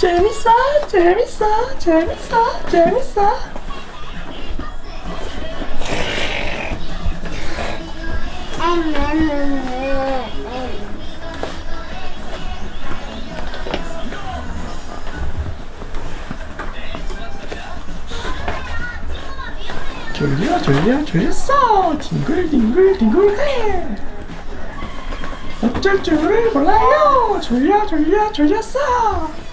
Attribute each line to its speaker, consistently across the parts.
Speaker 1: 재밌어 재밌어 재밌어 재밌어. 졸려 졸려 졸렸어. 뒹굴 뒹굴 뒹굴해. 어쩔 줄을 몰라요. 졸려 졸려 졸렸어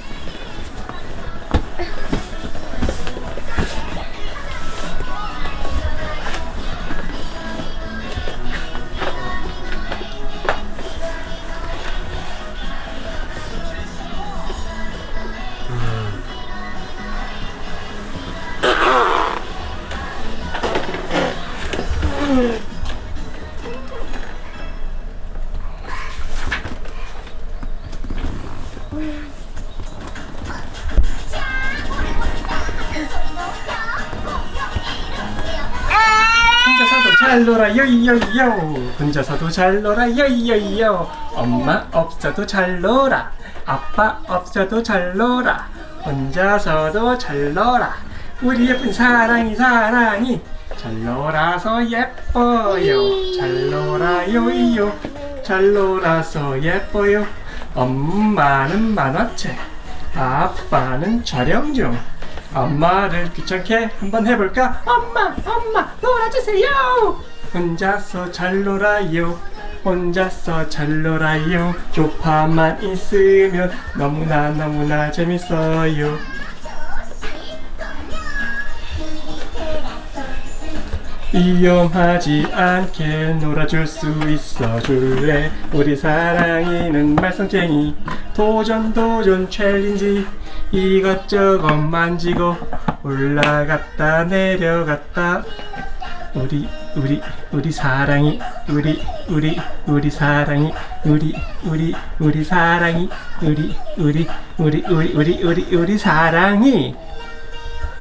Speaker 1: 혼자서도 잘 놀아 요요요. 혼자서도 잘 놀아 요요요. 엄마 없어도 잘 놀아 아빠 없어도 잘 놀아 혼자서도 잘 놀아. 우리 예쁜 사랑이 사랑이 잘 놀아서 예뻐요. 잘 놀아요요. 잘 놀아서 예뻐요. 엄마는 만화책 아빠는 촬영 중 엄마를 귀찮게 한번 해볼까? 엄마, 엄마, 놀아주세요! 혼자서 잘 놀아요. 혼자서 잘 놀아요. 조파만 있으면 너무나 너무나 재밌어요. 위험하지 않게 놀아줄 수 있어 줄래 우리 사랑이는 말썽쟁이 도전 도전 챌린지. 이것저것 만지고 올라갔다 내려갔다. 우리 우리 우리 사랑이 우리 우리 우리 사랑이 우리 우리 우리 사랑이 우리 우리 우리 우리 우리 우리 우리 사랑이